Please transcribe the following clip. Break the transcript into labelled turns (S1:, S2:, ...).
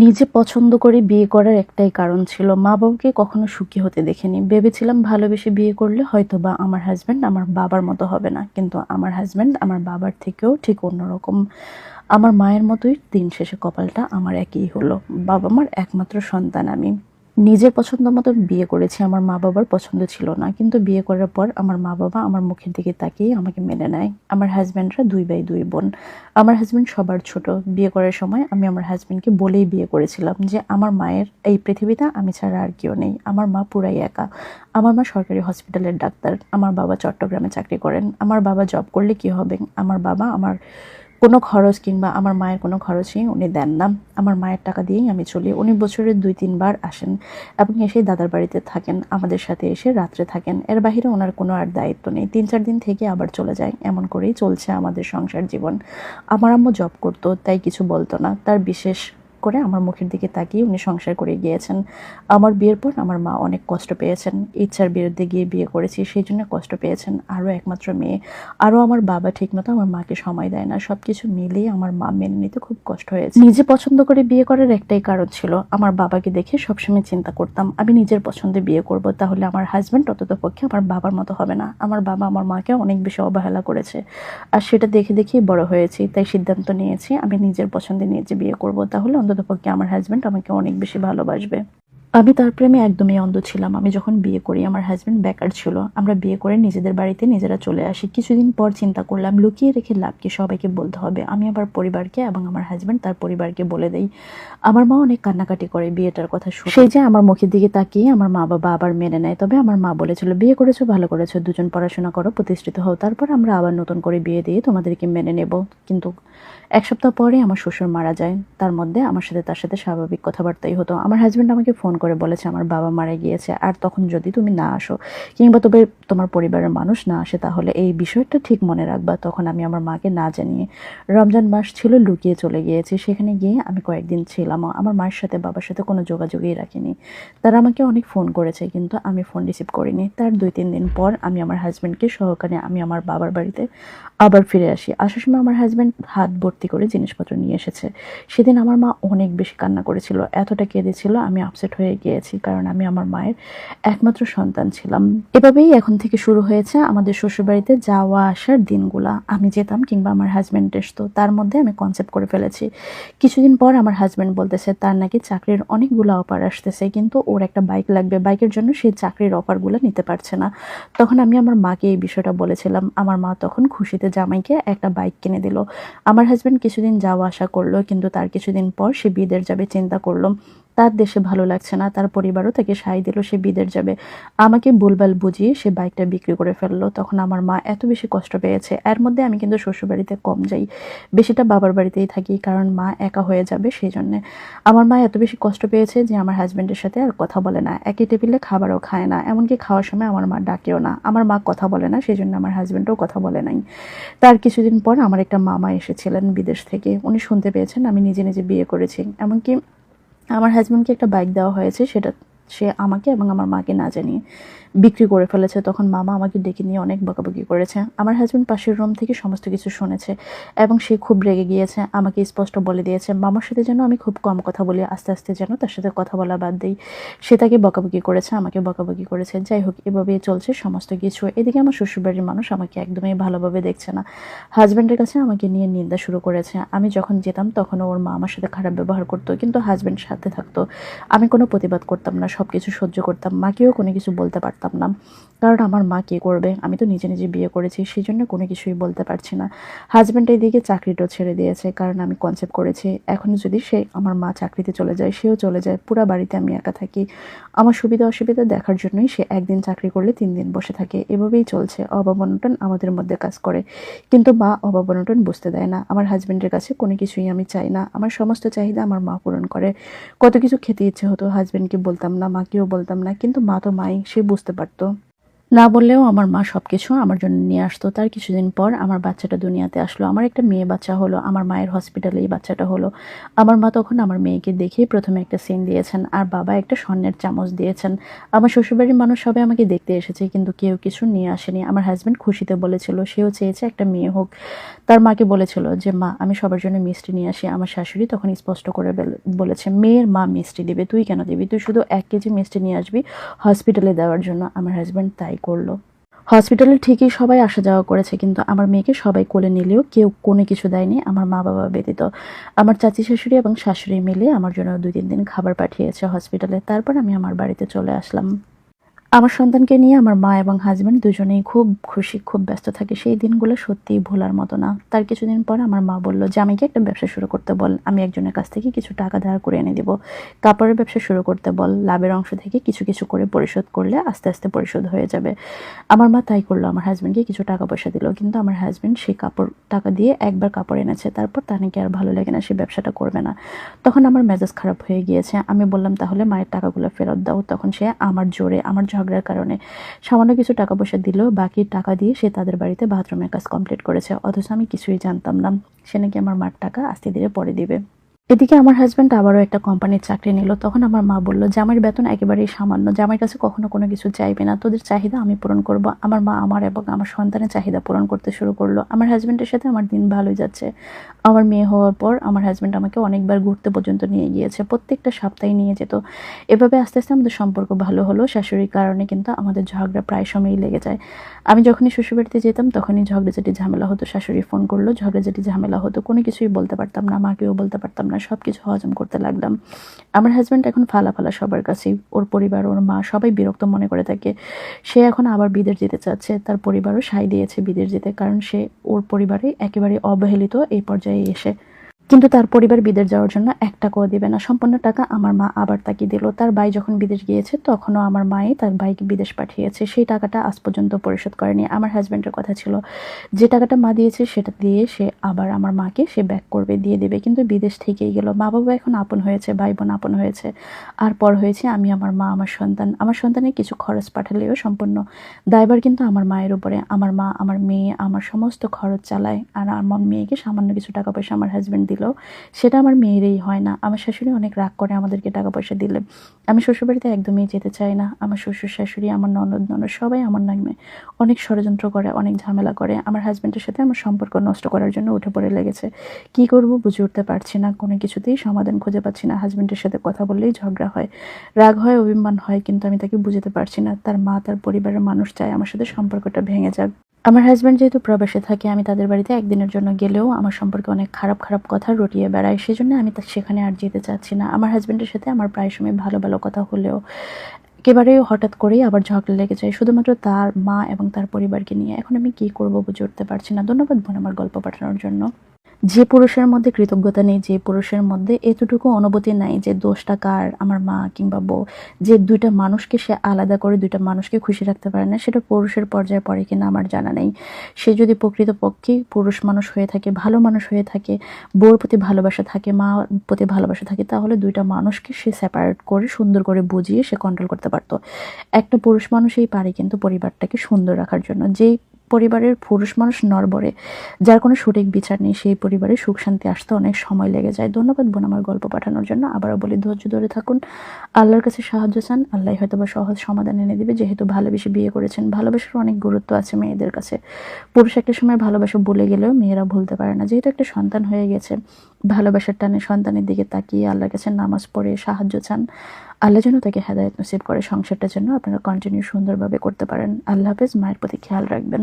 S1: নিজে পছন্দ করে বিয়ে করার একটাই কারণ ছিল। মা বাবাকে কখনো সুখী হতে দেখিনি। ভেবেছিলাম ভালোবেসে বিয়ে করলে হয়তো বা আমার হাজব্যান্ড আমার বাবার মতো হবে না। কিন্তু আমার হাজব্যান্ড আমার বাবার থেকেও ঠিক অন্যরকম। আমার মায়ের মতোই দিন শেষে কপালটা আমার একই হলো। বাবা মার একমাত্র সন্তান আমি। নিজের পছন্দ মতো বিয়ে করেছি, আমার মা বাবার পছন্দ ছিল না। কিন্তু বিয়ে করার পর আমার মা বাবা আমার মুখের দিকে তাকিয়ে আমাকে মেনে নেয়। আমার হাজব্যান্ডরা দুই বাই দুই বোন। আমার হাজব্যান্ড সবার ছোট। বিয়ে করার সময় আমি আমার হাজব্যান্ডকে বলেই বিয়ে করেছিলাম যে, আমার মায়ের এই পৃথিবীতে আমি ছাড়া আর কেউ নেই। আমার মা পুরাই একা। আমার মা সরকারি হসপিটালের ডাক্তার। আমার বাবা চট্টগ্রামে চাকরি করেন। আমার বাবা জব করলে কি হবে? আমার বাবা আমার কোনো খরচ কিংবা আমার মায়ের কোনো খরচই উনি দেন না। আমার মায়ের টাকা দিয়েই আমি চলি। উনি বছরে দুই তিনবার আসেন এবং এসে দাদার বাড়িতে থাকেন, আমাদের সাথে এসে রাত্রে থাকেন। এর বাহিরে ওনার কোনো আর দায়িত্ব নেই। তিন, চার দিন থেকে আবার চলে যায়। এমন করেই চলছে আমাদের সংসার জীবন। আমার আম্মু জব করতো, তাই কিছু বলতো না। তার বিশেষ করে আমার মুখের দিকে তাকিয়ে উনি সংসার করে গিয়েছেন। আমার বিয়ের পর আমার মা অনেক কষ্ট পেয়েছেন। ইচ্ছার বিরুদ্ধে গিয়ে বিয়ে করেছি, সেই জন্য কষ্ট পেয়েছেন আরও একমাত্র মেয়ে। আরও আমার বাবা ঠিকমতো আমার মাকে সময় দেয় না। সব কিছু মিলিয়ে আমার মা মেনে নিতে খুব কষ্ট হয়েছে। নিজে পছন্দ করে বিয়ে করার একটাই কারণ ছিল, আমার বাবাকে দেখে সবসময় চিন্তা করতাম, আমি নিজের পছন্দে বিয়ে করব, তাহলে আমার হাজব্যান্ড অন্তত পক্ষে আমার বাবার মতো হবে না। আমার বাবা আমার মাকে অনেক বেশি অবহেলা করেছে। আর সেটা দেখে দেখেই বড় হয়েছি, তাই সিদ্ধান্ত নিয়েছি, আমি নিজের পছন্দে নিজে বিয়ে করব, তাহলে অন্তত পক্ষে আমার হাজব্যান্ড আমাকে অনেক বেশি ভালোবাসবে। আমি তার প্রেমে একদমই অন্ধ ছিলাম। আমি যখন বিয়ে করি, আমার হাজব্যান্ড বেকার ছিল। আমরা বিয়ে করে নিজেদের বাড়িতে নিজেরা চলে আসি। কিছুদিন পর চিন্তা করলাম, লুকিয়ে রেখে লাভ কি সবাইকে বলতে হবে? আমি আবার পরিবারকে এবং আমার হাজব্যান্ড তার পরিবারকে বলে দেই। আমার মা অনেক কান্নাকাটি করে বিয়েটার কথা শুনে। সেই যে আমার মুখের দিকে তাকিয়ে আমার মা বাবা আবার মেনে নেয়। তবে আমার মা বলেছিল, বিয়ে করেছ, ভালো করেছ, দুজন পড়াশোনা করো, প্রতিষ্ঠিত হও। তারপর আমরা আবার নতুন করে বিয়ে দিয়ে তোমাদেরকে মেনে নেব। কিন্তু এক সপ্তাহ পরে আমার শ্বশুর মারা যায়। তার মধ্যে আমার সাথে তার সাথে স্বাভাবিক কথাবার্তাই হতো। আমার হাজব্যান্ড আমাকে ফোন করে বলেছে, আমার বাবা মারা গিয়েছে, আর তখন যদি তুমি না আসো কিংবা তবে তোমার পরিবারের মানুষ না আসে, তাহলে এই বিষয়টা ঠিক মনে রাখবা। তখন আমি আমার মাকে না জানিয়ে রমজান মাস ছিল, লুকিয়ে চলে গিয়েছি। সেখানে গিয়ে আমি কয়েকদিন ছিলাম। আমার মায়ের সাথে, বাবার সাথে কোনো যোগাযোগই রাখিনি। তারা আমাকে অনেক ফোন করেছে, কিন্তু আমি ফোন রিসিভ করিনি। তার দুই, তিন দিন পর আমি আমার হাজব্যান্ডকে সহকারে আমি আমার বাবার বাড়িতে আবার ফিরে আসি। আসার সময় আমার হাজব্যান্ড হাত ভর্তি করে জিনিসপত্র নিয়ে এসেছে। সেদিন আমার মা অনেক বেশি কান্না করেছিল, এতটা কেঁদেছিল, আমি আপসেট হয়ে গিয়েছি, কারণ আমি আমার মায়ের একমাত্র সন্তান ছিলাম। এভাবেই এখন থেকে শুরু হয়েছে আমাদের শ্বশুরবাড়িতে যাওয়া আসার দিনগুলা। আমি যেতাম কিংবা আমার হাজব্যান্ড আসতো তার মধ্যে আমি কনসেপ্ট করে ফেলেছি। কিছুদিন পর আমার হাজব্যান্ড বলতেছে, তার নাকি চাকরির অনেকগুলো অফার আসতেছে, কিন্তু ওর একটা বাইক লাগবে। বাইকের জন্য সেই চাকরির অফারগুলো নিতে পারছে না। তখন আমি আমার মাকে এই বিষয়টা বলেছিলাম। আমার মা তখন খুশিতে জামাইকে একটা বাইক কিনে দিল। আমার হাজব্যান্ড কিছুদিন যাওয়া আসা করল, কিন্তু তার কিছুদিন পর সে বিদের যাবে চিন্তা করল। তার দেশে ভালো লাগছে না, তার পরিবারও তাকে সাই দিল, সে বিদের যাবে। আমাকে ভুলভাল বুঝিয়ে সে বাইকটা বিক্রি করে ফেলল। তখন আমার মা এত বেশি কষ্ট পেয়েছে। এর মধ্যে আমি কিন্তু শ্বশুরবাড়িতে কম যাই। বেশিটা বাবার বাড়িতেই থাকি, কারণ মা একা হয়ে যাবে সেই জন্যে আমার মা এত বেশি কষ্ট পেয়েছে যে আমার হাজব্যান্ডের সাথে আর কথা বলে না। একই টেবিলে খাবারও খায় না। এমনকি খাওয়ার সময় আমার মা ডাকেও না। আমার মা কথা বলে না সেই জন্য আমার হাজব্যান্ডও কথা বলে নাই। তার কিছুদিন পর আমার একটা মামা এসেছিলেন বিদেশ থেকে। উনি শুনতে পেয়েছেন, আমি নিজে নিজে বিয়ে করেছি। এমনকি আমার হাজব্যান্ডকে একটা বাইক দেওয়া হয়েছে সেটা সে আমাকে এবং আমার মাকে না জানিয়ে। বিক্রি করে ফেলেছে, তখন মামা আমাকে ডেকে নিয়ে অনেক বকাবকি করেছে। আমার হাজব্যান্ড পাশের রুম থেকে সমস্ত কিছু শুনেছে এবং সে খুব রেগে গিয়েছে, আমাকে স্পষ্ট বলে দিয়েছে, মামার সাথে যেন আমি খুব কম কথা বলি, আস্তে আস্তে যেন তার সাথে কথা বলা বাদ দিই। সে তাকে বকাবকি করেছে, আমাকে বকাবকি করেছে। যাই হোক, এভাবেই চলছে সমস্ত কিছু। এদিকে আমার শ্বশুরবাড়ির মানুষ আমাকে একদমই ভালোভাবে দেখছে না। হাজব্যান্ডের কাছে আমাকে নিয়ে নিন্দা শুরু করেছে। আমি যখন যেতাম তখন ওর মা আমার সাথে খারাপ ব্যবহার করতো, কিন্তু হাজব্যান্ড সাথে থাকতো। আমি কোনো প্রতিবাদ করতাম না সব কিছু সহ্য করতাম। মাকেও কোনো কিছু বলতে পারতাম না। কারণ আমার মা কে করবে? আমি তো নিজে নিজে বিয়ে করেছি সেই জন্য কোনো কিছুই বলতে পারছি না। হাজব্যান্ড এইদিকে চাকরিটাও ছেড়ে দিয়েছে, কারণ আমি কনসেপ্ট করেছি, এখন যদি সে আমার মা চাকরিতে চলে যায়, সেও চলে যায়, পুরো বাড়িতে আমি একা থাকি। আমার সুবিধা অসুবিধা দেখার জন্যই সে একদিন চাকরি করলে তিন দিন বসে থাকে, এভাবেই চলছে। অভাব অনটন আমাদের মধ্যে কাজ করে। কিন্তু মা অভাব অনটন বুঝতে দেয় না। আমার হাজব্যান্ডের কাছে কোনো কিছুই আমি চাই না। আমার সমস্ত চাহিদা আমার মা পূরণ করে। কত কিছু খেতে ইচ্ছে হতো হাজব্যান্ডকে বলতাম না, মাকেও বলতাম না, কিন্তু মা তো মাই, সে বুঝতে পারতো না বললেও আমার মা সব কিছু আমার জন্য নিয়ে আসতো। তার কিছুদিন পর আমার বাচ্চাটা দুনিয়াতে আসলো। আমার একটা মেয়ে বাচ্চা হলো, আমার মায়ের হসপিটালে এই বাচ্চাটা হলো। আমার মা তখন আমার মেয়েকে দেখেই প্রথমে একটা সিন দিয়েছেন আর বাবা একটা স্বর্ণের চামচ দিয়েছেন। আমার শ্বশুরবাড়ির মানুষ সবাই আমাকে দেখতে এসেছে কিন্তু কেউ কিছু নিয়ে আসেনি। আমার হাজব্যান্ড খুশিতে বলেছিল, সেও চেয়েছে একটা মেয়ে হোক। তার মাকে বলেছিল যে, মা, আমি সবার জন্য মিষ্টি নিয়ে আসি। আমার শাশুড়ি তখন স্পষ্ট করে বেল- বলেছে, মেয়ের মা মিষ্টি দিবে, তুই কেন দিবি? তুই শুধু এক কেজি মিষ্টি নিয়ে আসবি হসপিটালে দেওয়ার জন্য। আমার হাজব্যান্ড তাই করল। হসপিটালে ঠিকই সবাই আসা যাওয়া করেছে, কিন্তু আমার মেয়েকে সবাই কোলে নিলেও কেউ কোনো কিছু দেয়নি আমার মা বাবা ব্যতীত। আমার চাচি শাশুড়ি এবং শাশুড়ি মিলে আমার জন্য দুই তিন দিন খাবার পাঠিয়েছে হসপিটালে তারপর আমি আমার বাড়িতে চলে আসলাম। আমার সন্তানকে নিয়ে আমার মা এবং হাজব্যান্ড দুজনেই খুব খুশি, খুব ব্যস্ত থাকে। সেই দিনগুলো সত্যিই ভোলার মতো না। তার কিছুদিন পর আমার মা বলল, যে আমাকে একটা ব্যবসা শুরু করতে বল? আমি একজনের কাছ থেকে কিছু টাকা ধার করে এনে দিব। কাপড়ের ব্যবসা শুরু করতে বল। লাভের অংশ থেকে কিছু কিছু করে পরিশোধ করলে আস্তে আস্তে পরিশোধ হয়ে যাবে। আমার মা তাই করল। আমার হাজব্যান্ডকে কিছু টাকা পয়সা দিল। কিন্তু আমার হাজব্যান্ড সেই কাপড়, টাকা দিয়ে একবার কাপড় এনেছে। তারপর তা নাকি আর ভালো লাগে না, সে ব্যবসাটা করবে না। তখন আমার মেজাজ খারাপ হয়ে গিয়েছে। আমি বললাম, তাহলে মায়ের টাকাগুলো ফেরত দাও। তখন সে আমার জোরে, আমার ঝগড়ার কারণে। সামান্য কিছু টাকা পয়সা দিল, বাকি টাকা দিয়ে সে তাদের বাড়িতে বাথরুমের কাজ কমপ্লিট করেছে। অথচ আমি কিছুই জানতাম না। সে নাকি আমার মার টাকা আস্তে ধীরে পরে দিবে। এদিকে আমার হাজব্যান্ড আবারও একটা কোম্পানির চাকরি নিল। তখন আমার মা বলল, জামাইয়ের বেতন একেবারেই সামান্য। জামাইয়ের কাছে কখনো কোনো কিছু চাইবে না। তোদের চাহিদা আমি পূরণ করব। আমার মা আমার এবং আমার সন্তানের চাহিদা পূরণ করতে শুরু করল। আমার হাজব্যান্ডের সাথে আমার দিন ভালোই যাচ্ছে। আমার মেয়ে হওয়ার পর আমার হাজব্যান্ড আমাকে অনেকবার ঘুরতে পর্যন্ত নিয়ে গিয়েছে। প্রত্যেকটা সপ্তাহে নিয়ে যেত। এভাবে আস্তে আস্তে আমাদের সম্পর্ক ভালো হলো। শাশুড়ির কারণে কিন্তু আমাদের ঝগড়া প্রায় সময়ই লেগে যায়। আমি যখনই শ্বশুরবাড়িতে যেতাম, তখনই ঝগড়াঝাটি ঝামেলা হতো। শাশুড়ি ফোন করল। ঝগড়াঝাটি ঝামেলা হতো। কোনো কিছুই বলতে পারতাম না। মাকেও বলতে পারতাম না। সব কিছু হজম করতে লাগলাম। আমার হাজব্যান্ড এখন ফালা ফালা সবার কাছে, ওর পরিবার, ওর মা সবাই বিরক্ত মনে করে থাকে। সে এখন আবার বিদেশ যেতে চাচ্ছে, তার পরিবারও সাই দিয়েছে বিদেশ যেতে, কারণ সে ওর পরিবারে একেবারে অবহেলিত এই পর্যায়ে এসে। কিন্তু তার পরিবার বিদেশ যাওয়ার জন্য এক টাকাও দিবে না। সম্পূর্ণ টাকা আমার মা আবার তাকে দিল। তার ভাই যখন বিদেশ গিয়েছে, তখনও আমার মাই তার ভাইকে বিদেশ পাঠিয়েছে। সেই টাকাটা আজ পর্যন্ত পরিশোধ করেনি। আমার হাজব্যান্ডের কথা ছিল, যে টাকাটা মা দিয়েছে সেটা দিয়ে সে আবার আমার মাকে সে ব্যাক করবে, দিয়ে দেবে। কিন্তু বিদেশ থেকেই গেল। মা বাবা এখন আপন হয়েছে ভাই বোন আপন হয়েছে। আর পর হয়েছে আমি, আমার মা, আমার সন্তান। আমার সন্তানের কিছু খরচ পাঠালেও সম্পূর্ণ দায়ভার কিন্তু আমার মায়ের উপরে। আমার মা, আমার মেয়ে, আমার সমস্ত খরচ চালায়। আর আমার মেয়েকে সামান্য কিছু টাকা পয়সা আমার হাজব্যান্ড দিল। সেটা আমার মেয়েরই হয় না। আমার শাশুড়ি অনেক রাগ করে আমাদেরকে টাকা পয়সা দিলে। আমি শ্বশুরবাড়িতে একদমই যেতে চাই না। আমার শ্বশুর, শাশুড়ি, আমার ননদ ননদ সবাই আমার নামে অনেক ষড়যন্ত্র করে, অনেক ঝামেলা করে। আমার হাজব্যান্ডের সাথে আমার সম্পর্ক নষ্ট করার জন্য উঠে পড়ে লেগেছে। কি করব বুঝে উঠতে পারছি না। কোনো কিছুতেই সমাধান খুঁজে পাচ্ছি না। হাজব্যান্ডের সাথে কথা বললেই ঝগড়া হয়, রাগ হয়, অভিমান হয়, কিন্তু আমি তাকে বুঝতে পারছি না। তার মা, তার পরিবারের মানুষ চায় আমার সাথে সম্পর্কটা ভেঙে যাক। আমার হাজব্যান্ড যেহেতু প্রবাসে থাকে, আমি তাদের বাড়িতে একদিনের জন্য গেলেও আমার সম্পর্কে অনেক খারাপ খারাপ কথা রটিয়ে বেড়ায়। সেই জন্য আমি সেখানে আর যেতে চাচ্ছি না। আমার হাজব্যান্ডের সাথে আমার প্রায় সময় ভালো ভালো কথা হলেও একেবারে হঠাৎ করেই আবার ঝগড়া লেগে যায়, শুধুমাত্র তার মা এবং তার পরিবারকে নিয়ে। এখন আমি কী করব বুঝে উঠতে পারছি না। ধন্যবাদ বোন আমার গল্প পাঠানোর জন্য। যে পুরুষের মধ্যে কৃতজ্ঞতা নেই, যে পুরুষের মধ্যে এতটুকু অনুভূতি নাই যে দোষটা কার, আমার মা কিংবা বউ, যে দুইটা মানুষকে সে আলাদা করে দুইটা মানুষকে খুশি রাখতে পারে না, সেটা পুরুষের পর্যায়ে পড়ে কিনা আমার জানা নেই। সে যদি প্রকৃতপক্ষে পুরুষ মানুষ হয়ে থাকে, ভালো মানুষ হয়ে থাকে, বউর প্রতি ভালোবাসা থাকে মা প্রতি ভালোবাসা থাকে, তাহলে দুইটা মানুষকে সে সেপারেট করে, সুন্দর করে বুঝিয়ে সে কন্ট্রোল করতে পারতো। একটা পুরুষ মানুষই পারে কিন্তু পরিবারটাকে সুন্দর রাখার জন্য, যেই পরিবারের পুরুষ মানুষ নরবরে যার কোনো সঠিক বিচার নেই, সেই পরিবারে সুখ শান্তি আসতে অনেক সময় লেগে যায়। ধন্যবাদ বোন আমার গল্প পাঠানোর জন্য। আবারও বলি, ধৈর্য ধরে থাকুন। আল্লাহর কাছে সাহায্য চান। আল্লাহ হয়তো বা সহজ সমাধান এনে দেবে। যেহেতু ভালোবেসে বিয়ে করেছেন, ভালোবাসার অনেক গুরুত্ব আছে মেয়েদের কাছে। পুরুষ একটা সময় ভালোবাসা বলে গেলেও মেয়েরা ভুলতে পারে না। যেহেতু একটা সন্তান হয়ে গেছে, ভালোবাসার টানে সন্তানের দিকে তাকিয়ে আল্লাহর কাছে নামাজ পড়ে সাহায্য চান। আল্লাহ যেন তাকে হেদায়ত নসিব করে সংসারটা যেন আপনারা কন্টিনিউ সুন্দরভাবে করতে পারেন। আল্লাহ হাফেজ, মায়ের প্রতি খেয়াল রাখবেন।